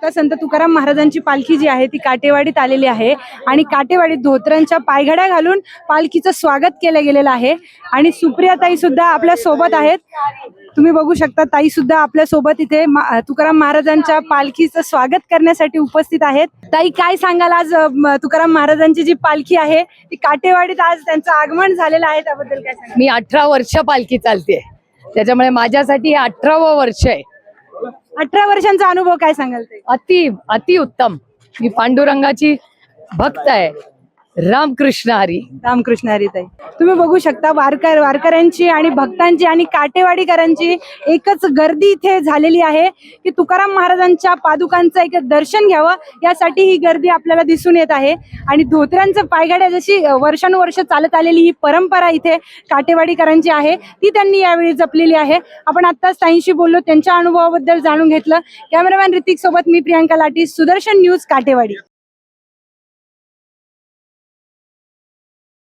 शकता संत तुकाराम महाराजांची पालखी जी आहे ती काटेवाडीत आलेली आहे आणि काटेवाडीत धोत्रांच्या पायघड्या घालून पालखीचं स्वागत केलं गेलेलं आहे. आणि सुप्रिया ताई सुद्धा आपल्यासोबत आहेत. तुम्ही बघू शकता ताई सुद्धा आपल्यासोबत इथे तुकाराम महाराजांच्या पालखीचं स्वागत करण्यासाठी उपस्थित आहेत. ताई काय सांगाल आज तुकाराम महाराजांची जी पालखी आहे ती काटेवाडीत आज त्यांचं आगमन झालेलं आहे त्याबद्दल काय मी अठरा वर्ष पालखी चालते. त्याच्यामुळे माझ्यासाठी हे अठरावं वर्ष आहे. अठरा वर्षांचा अनुभव काय सांगाल ते? अति अति उत्तम. मी पांडुरंगाची भक्त आहे. रामकृष्ण हरी. रामकृष्ण हरिताई तुम्ही बघू शकता वारकर वारकऱ्यांची आणि भक्तांची आणि काटेवाडीकरांची एकच गर्दी इथे झालेली आहे की तुकाराम महाराजांच्या पादुकांचं एक दर्शन घ्यावं यासाठी ही गर्दी आपल्याला दिसून येत आहे. आणि धोत्र्यांचं पायघड्या जशी वर्षानुवर्ष चालत आलेली ही परंपरा इथे काटेवाडीकरांची आहे ती त्यांनी यावेळी जपलेली आहे. आपण आत्ताच ताईंशी बोललो त्यांच्या अनुभवाबद्दल जाणून घेतलं. कॅमेरामॅन ऋतिक सोबत मी प्रियांका लाटी सुदर्शन न्यूज काटेवाडी.